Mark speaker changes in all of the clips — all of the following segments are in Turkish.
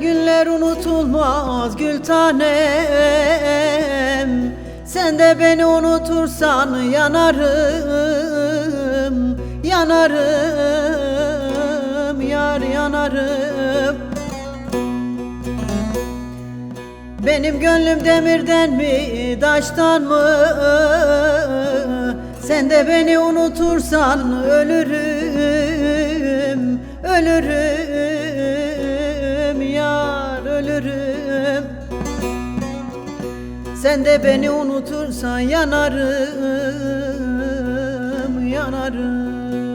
Speaker 1: günler unutulmaz gül tanem. Sen de beni unutursan yanarım Yanarım yar yanarım. Benim gönlüm demirden mi taştan mı? Sen de beni unutursan ölürüm Ölürüm ölürüm. Sen de beni unutursan yanarım Yanarım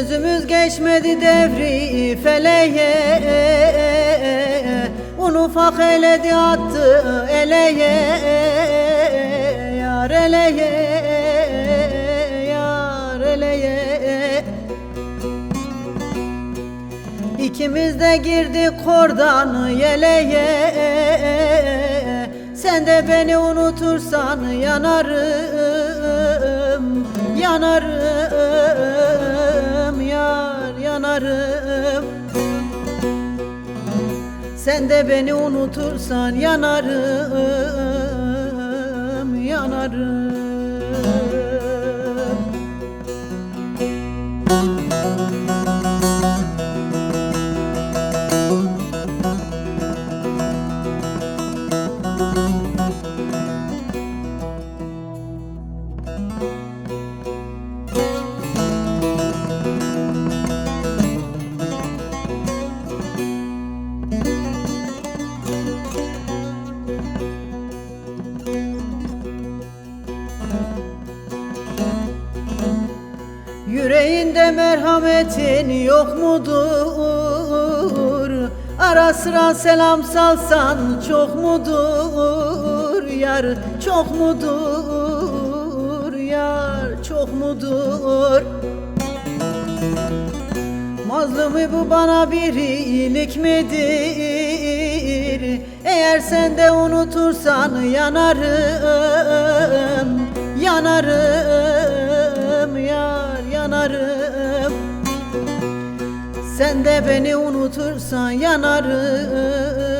Speaker 1: Sözümüz geçmedi devri feleğe Un ufak eledi attı eleye. Yar eleye Yar eleye. İkimiz de girdik kordan yeleye. Sen de beni unutursan yanarım Yanarım yanarım. Sen de beni unutursan yanarım Yanarım Yüreğinde merhametin yok mudur? Ara sıra selam salsan çok mudur? Yar çok mudur? Yar çok mudur? Mazlumi bu bana bir iyilik midir? Eğer sen de unutursan Yanarım de beni unutursan yanarım